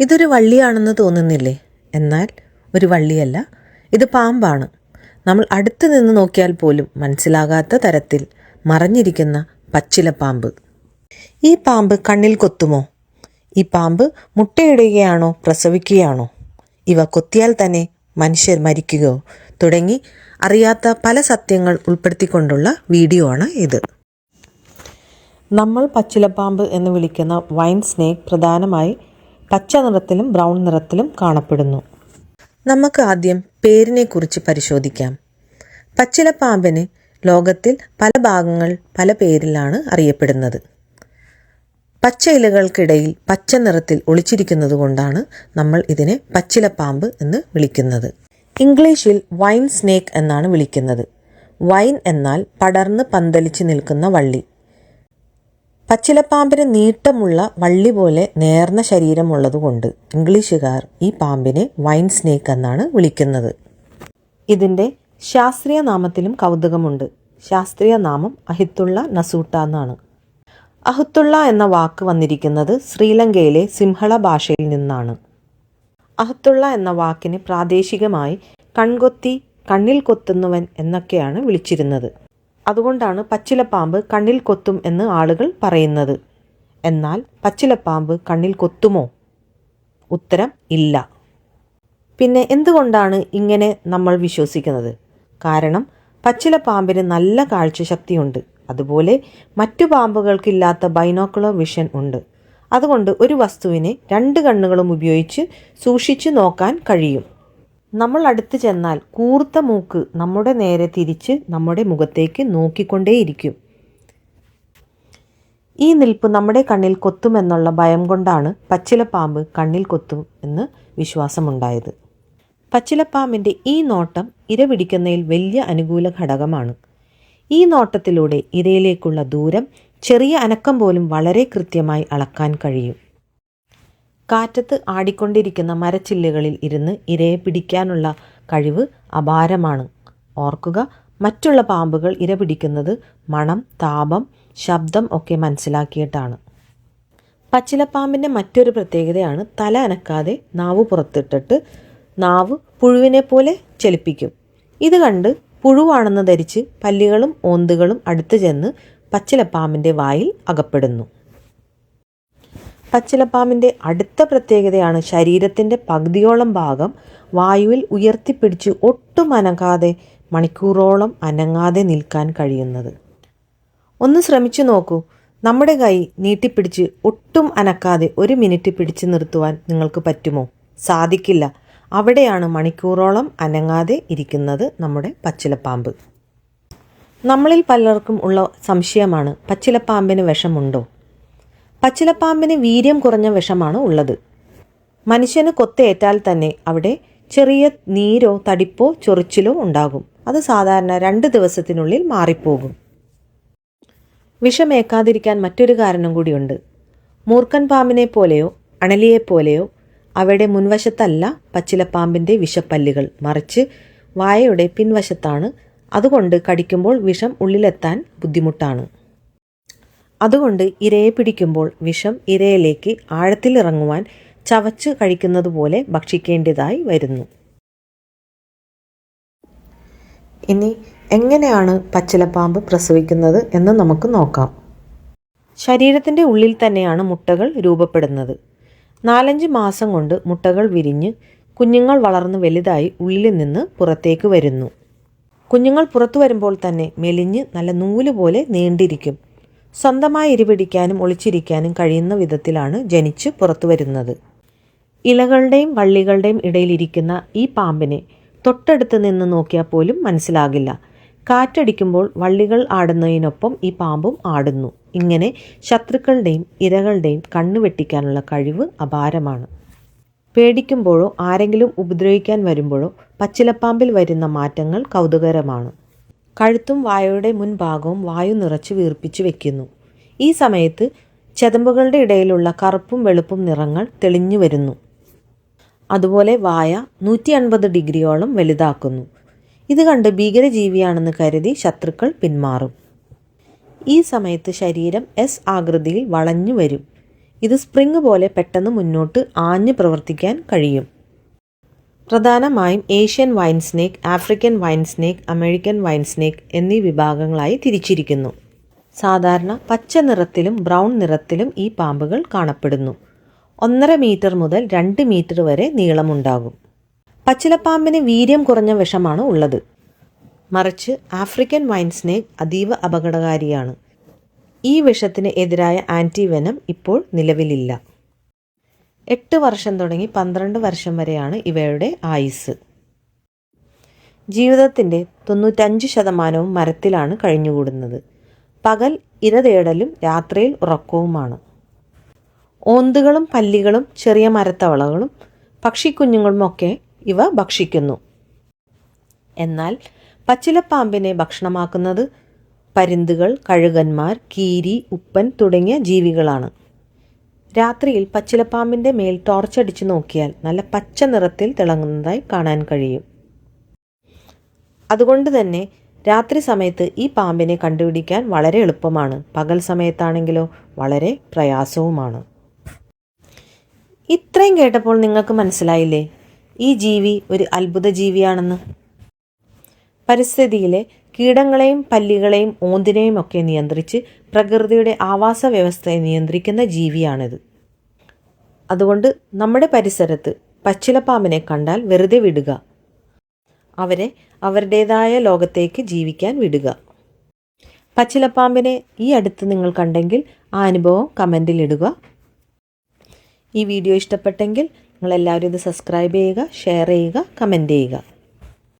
ഇതൊരു വള്ളിയാണെന്ന് തോന്നുന്നില്ലേ? എന്നാൽ ഒരു വള്ളിയല്ല ഇത് പാമ്പാണ്. നമ്മൾ അടുത്ത് നിന്ന് നോക്കിയാൽ പോലും മനസ്സിലാകാത്ത തരത്തിൽ മറഞ്ഞിരിക്കുന്ന പച്ചിലപ്പാമ്പ് ഈ പാമ്പ് കണ്ണിൽ കൊത്തുമോ? ഈ പാമ്പ് മുട്ടയിടുകയാണോ പ്രസവിക്കുകയാണോ? ഇവ കൊത്തിയാൽ തന്നെ മനുഷ്യർ മരിക്കുകയോ? തുടങ്ങി അറിയാത്ത പല സത്യങ്ങൾ ഉൾപ്പെടുത്തിക്കൊണ്ടുള്ള വീഡിയോ ആണ് ഇത്. നമ്മൾ പച്ചിലപ്പാമ്പ് എന്ന് വിളിക്കുന്ന വൈൻ സ്നേക്ക് പ്രധാനമായി പച്ച നിറത്തിലും ബ്രൗൺ നിറത്തിലും കാണപ്പെടുന്നു. നമുക്ക് ആദ്യം പേരിനെ കുറിച്ച് പരിശോധിക്കാം പച്ചിലപ്പാമ്പിന് ലോകത്തിൽ പല ഭാഗങ്ങൾ പല പേരിലാണ് അറിയപ്പെടുന്നത്. പച്ച ഇലകൾക്കിടയിൽ പച്ച നിറത്തിൽ ഒളിച്ചിരിക്കുന്നത് കൊണ്ടാണ് നമ്മൾ ഇതിനെ പച്ചിലപ്പാമ്പ് എന്ന് വിളിക്കുന്നത്. ഇംഗ്ലീഷിൽ വൈൻ സ്നേക്ക് എന്നാണ് വിളിക്കുന്നത്. വൈൻ എന്നാൽ പടർന്ന് പന്തലിച്ച് നിൽക്കുന്ന വള്ളി. പച്ചിലപ്പാമ്പിന് നീട്ടമുള്ള വള്ളി പോലെ നേർന്ന ശരീരമുള്ളതുകൊണ്ട് ഇംഗ്ലീഷുകാർ ഈ പാമ്പിനെ വൈൻ സ്നേക്ക് എന്നാണ് വിളിക്കുന്നത്. ഇതിന്റെ ശാസ്ത്രീയ നാമത്തിലും കൗതുകമുണ്ട്. ശാസ്ത്രീയ നാമം അഹിത്തുള്ള നസൂട്ട എന്നാണ്. അഹത്തുള്ള എന്ന വാക്ക് വന്നിരിക്കുന്നത് ശ്രീലങ്കയിലെ സിംഹള ഭാഷയിൽ നിന്നാണ്. അഹത്തുള്ള എന്ന വാക്കിന് പ്രാദേശികമായി കൺകൊത്തി കണ്ണിൽ കൊത്തുന്നവൻ എന്നൊക്കെയാണ് വിളിച്ചിരുന്നത്. അതുകൊണ്ടാണ് പച്ചിലപ്പാമ്പ് കണ്ണിൽ കൊത്തും എന്ന് ആളുകൾ പറയുന്നത്. എന്നാൽ പച്ചിലപ്പാമ്പ് കണ്ണിൽ കൊത്തുമോ? ഉത്തരം ഇല്ല. പിന്നെ എന്തുകൊണ്ടാണ് ഇങ്ങനെ നമ്മൾ വിശ്വസിക്കുന്നത്? കാരണം പച്ചിലപ്പാമ്പിന് നല്ല കാഴ്ചശക്തിയുണ്ട്. അതുപോലെ മറ്റു പാമ്പുകൾക്കില്ലാത്ത ബൈനോക്കുലർ വിഷൻ ഉണ്ട്. അതുകൊണ്ട് ഒരു വസ്തുവിനെ രണ്ട് കണ്ണുകളും ഉപയോഗിച്ച് സൂക്ഷിച്ചു നോക്കാൻ കഴിയും. നമ്മൾ അടുത്ത് ചെന്നാൽ കൂർത്ത മൂക്ക് നമ്മുടെ നേരെ തിരിച്ച് നമ്മുടെ മുഖത്തേക്ക് നോക്കിക്കൊണ്ടേയിരിക്കും. ഈ നിൽപ്പ് നമ്മുടെ കണ്ണിൽ കൊത്തുമെന്നുള്ള ഭയം കൊണ്ടാണ് പച്ചിലപ്പാമ്പ് കണ്ണിൽ കൊത്തും എന്ന് വിശ്വാസമുണ്ടായത്. പച്ചിലപ്പാമ്പിന്റെ ഈ നോട്ടം ഇര പിടിക്കുന്നതിൽ വലിയ അനുകൂല ഘടകമാണ്. ഈ നോട്ടത്തിലൂടെ ഇരയിലേക്കുള്ള ദൂരം ചെറിയ അനക്കം പോലും വളരെ കൃത്യമായി അളക്കാൻ കഴിയും. കാറ്റത്ത് ആടിക്കൊണ്ടിരിക്കുന്ന മരച്ചില്ലുകളിൽ ഇരുന്ന് ഇരയെ പിടിക്കാനുള്ള കഴിവ് അപാരമാണ്. ഓർക്കുക മറ്റുള്ള പാമ്പുകൾ ഇര പിടിക്കുന്നത് മണം താപം ശബ്ദം ഒക്കെ മനസ്സിലാക്കിയിട്ടാണ്. പച്ചിലപ്പാമ്പിന്റെ മറ്റൊരു പ്രത്യേകതയാണ് തല അനക്കാതെ നാവ് പുറത്തിട്ടിട്ട് നാവ് പുഴുവിനെ പോലെ ചലിപ്പിക്കും. ഇത് കണ്ട് പുഴുവാണെന്ന് ധരിച്ച് പല്ലികളും ഓന്തുകളും അടുത്തു ചെന്ന് പച്ചിലപ്പാമ്പിന്റെ വായിൽ അകപ്പെടുന്നു. പച്ചിലപ്പാമ്പിന്റെ അടുത്ത പ്രത്യേകതയാണ് ശരീരത്തിന്റെ പകുതിയോളം ഭാഗം വായുവിൽ ഉയർത്തിപ്പിടിച്ച് ഒട്ടും അനങ്ങാതെ മണിക്കൂറോളം അനങ്ങാതെ നിൽക്കാൻ കഴിയുന്നത്. ഒന്ന് ശ്രമിച്ചു നോക്കൂ. നമ്മുടെ കൈ നീട്ടിപ്പിടിച്ച് ഒട്ടും അനക്കാതെ ഒരു മിനിറ്റ് പിടിച്ചു നിർത്തുവാൻ നിങ്ങൾക്ക് പറ്റുമോ? സാധിക്കില്ല. അവിടെയാണ് മണിക്കൂറോളം അനങ്ങാതെ ഇരിക്കുന്നത് നമ്മുടെ പച്ചിലപ്പാമ്പ്. നമ്മളിൽ പലർക്കും ഉള്ള സംശയമാണ് പച്ചിലപ്പാമ്പിന് വിഷമുണ്ടോ? പച്ചിലപ്പാമ്പിന് വീര്യം കുറഞ്ഞ വിഷമാണ് ഉള്ളത്. മനുഷ്യന് കൊത്തേറ്റാൽ തന്നെ അവിടെ ചെറിയ നീരോ തടിപ്പോ ചൊറിച്ചിലോ ഉണ്ടാകും. അത് സാധാരണ രണ്ട് ദിവസത്തിനുള്ളിൽ മാറിപ്പോകും. വിഷമേക്കാതിരിക്കാൻ മറ്റൊരു കാരണം കൂടിയുണ്ട്. മൂർക്കൻ പാമ്പിനെ പോലെയോ അണലിയെ പോലെയോ അവയുടെ മുൻവശത്തല്ല പച്ചിലപ്പാമ്പിന്റെ വിഷപ്പല്ലുകൾ. മറിച്ച് വായയുടെ പിൻവശത്താണ്. അതുകൊണ്ട് കടിക്കുമ്പോൾ വിഷം ഉള്ളിലെത്താൻ ബുദ്ധിമുട്ടാണ്. അതുകൊണ്ട് ഇരയെ പിടിക്കുമ്പോൾ വിഷം ഇരയിലേക്ക് ആഴത്തിലിറങ്ങുവാൻ ചവച്ച് കഴിക്കുന്നത് പോലെ ഭക്ഷിക്കേണ്ടതായി വരുന്നു. ഇനി എങ്ങനെയാണ് പച്ചിലപ്പാമ്പ് പ്രസവിക്കുന്നത് എന്ന് നമുക്ക് നോക്കാം. ശരീരത്തിന്റെ ഉള്ളിൽ തന്നെയാണ് മുട്ടകൾ രൂപപ്പെടുന്നത്. നാലഞ്ച് മാസം കൊണ്ട് മുട്ടകൾ വിരിഞ്ഞ് കുഞ്ഞുങ്ങൾ വളർന്ന് വലുതായി ഉള്ളിൽ നിന്ന് പുറത്തേക്ക് വരുന്നു. കുഞ്ഞുങ്ങൾ പുറത്തു വരുമ്പോൾ തന്നെ മെലിഞ്ഞ് നല്ല നൂൽ പോലെ നീണ്ടിരിക്കും. സ്വന്തമായി ഇരിപിടിക്കാനും ഒളിച്ചിരിക്കാനും കഴിയുന്ന വിധത്തിലാണ് ജനിച്ച് പുറത്തു വരുന്നത്. ഇലകളുടെയും വള്ളികളുടെയും ഇടയിലിരിക്കുന്ന ഈ പാമ്പിനെ തൊട്ടടുത്ത് നിന്ന് നോക്കിയാൽ പോലും മനസ്സിലാകില്ല. കാറ്റടിക്കുമ്പോൾ വള്ളികൾ ആടുന്നതിനൊപ്പം ഈ പാമ്പും ആടുന്നു. ഇങ്ങനെ ശത്രുക്കളുടെയും ഇരകളുടെയും കണ്ണു വെട്ടിക്കാനുള്ള കഴിവ് അപാരമാണ്. പേടിക്കുമ്പോഴോ ആരെങ്കിലും ഉപദ്രവിക്കാൻ വരുമ്പോഴോ പച്ചിലപ്പാമ്പിൽ വരുന്ന മാറ്റങ്ങൾ കൗതുകരമാണ്. കഴുത്തും വായയുടെ മുൻഭാഗവും വായു നിറച്ച് വീർപ്പിച്ചു വെക്കുന്നു. ഈ സമയത്ത് ചെതമ്പുകളുടെ ഇടയിലുള്ള കറുപ്പും വെളുപ്പും നിറങ്ങൾ തെളിഞ്ഞു വരുന്നു. അതുപോലെ വായ നൂറ്റി അൻപത് ഡിഗ്രിയോളം വലുതാക്കുന്നു. ഇത് കണ്ട് ഭീകരജീവിയാണെന്ന് കരുതി ശത്രുക്കൾ പിന്മാറും. ഈ സമയത്ത് ശരീരം എസ് ആകൃതിയിൽ വളഞ്ഞു വരും. ഇത് സ്പ്രിങ് പോലെ പെട്ടെന്ന് മുന്നോട്ട് ആഞ്ഞു പ്രവർത്തിക്കാൻ കഴിയും. പ്രധാനമായും Asian vine snake African vine snake American vine snake എന്നീ വിഭാഗങ്ങളായി തിരിച്ചിരിക്കുന്നു. സാധാരണ പച്ച നിറത്തിലും ബ്രൗൺ നിറത്തിലും ഈ പാമ്പുകൾ കാണപ്പെടുന്നു. ഒന്നര മീറ്റർ മുതൽ രണ്ട് മീറ്റർ വരെ നീളമുണ്ടാകും. പച്ചിലപ്പാമ്പിന് വീര്യം കുറഞ്ഞ വിഷമാണ് ഉള്ളത്. മറിച്ച് ആഫ്രിക്കൻ വൈൻ സ്നേക്ക് അതീവ അപകടകാരിയാണ്. ഈ വിഷത്തിന് എതിരായ ആന്റിവെനം ഇപ്പോൾ നിലവിലില്ല. എട്ട് വർഷം തുടങ്ങി പന്ത്രണ്ട് വർഷം വരെയാണ് ഇവയുടെ ആയുസ് ജീവിതത്തിന്റെ തൊണ്ണൂറ്റഞ്ച് ശതമാനവും മരത്തിലാണ് കഴിഞ്ഞുകൂടുന്നത്. പകൽ ഇര തേടലും രാത്രിയിൽ ഉറക്കവുമാണ്. ഓന്തുകളും പല്ലികളും ചെറിയ മരത്തവളകളും പക്ഷിക്കുഞ്ഞുങ്ങളുമൊക്കെ ഇവ ഭക്ഷിക്കുന്നു. എന്നാൽ പച്ചിലപ്പാമ്പിനെ ഭക്ഷണമാക്കുന്നത് പരുന്തുകൾ കഴുകന്മാർ കീരി ഉപ്പൻ തുടങ്ങിയ ജീവികളാണ്. രാത്രിയിൽ പച്ചിലപ്പാമ്പിന്റെ മേൽ ടോർച്ചടിച്ചു നോക്കിയാൽ നല്ല പച്ച നിറത്തിൽ തിളങ്ങുന്നതായി കാണാൻ കഴിയും. അതുകൊണ്ട് തന്നെ രാത്രി സമയത്ത് ഈ പാമ്പിനെ കണ്ടുപിടിക്കാൻ വളരെ എളുപ്പമാണ്. പകൽ സമയത്താണെങ്കിലോ വളരെ പ്രയാസവുമാണ്. ഇത്രയും കേട്ടപ്പോൾ നിങ്ങൾക്ക് മനസ്സിലായില്ലേ? ഈ ജീവി ഒരു അത്ഭുത ജീവിയാണെന്ന് പരിസ്ഥിതിയിലെ കീടങ്ങളെയും പല്ലികളെയും ഓന്തിനെയും ഒക്കെ നിയന്ത്രിച്ച് പ്രകൃതിയുടെ ആവാസ വ്യവസ്ഥയെ നിയന്ത്രിക്കുന്ന ജീവിയാണിത്. അതുകൊണ്ട് നമ്മുടെ പരിസരത്ത് പച്ചിലപ്പാമ്പിനെ കണ്ടാൽ വെറുതെ വിടുക. അവരെ അവരുടേതായ ലോകത്തേക്ക് ജീവിക്കാൻ വിടുക. പച്ചിലപ്പാമ്പിനെ ഈ അടുത്ത് നിങ്ങൾ കണ്ടെങ്കിൽ ആ അനുഭവം കമന്റിൽ ഇടുക. ഈ വീഡിയോ ഇഷ്ടപ്പെട്ടെങ്കിൽ നിങ്ങളെല്ലാവരും ഇത് സബ്സ്ക്രൈബ് ചെയ്യുക ഷെയർ ചെയ്യുക കമന്റ് ചെയ്യുക.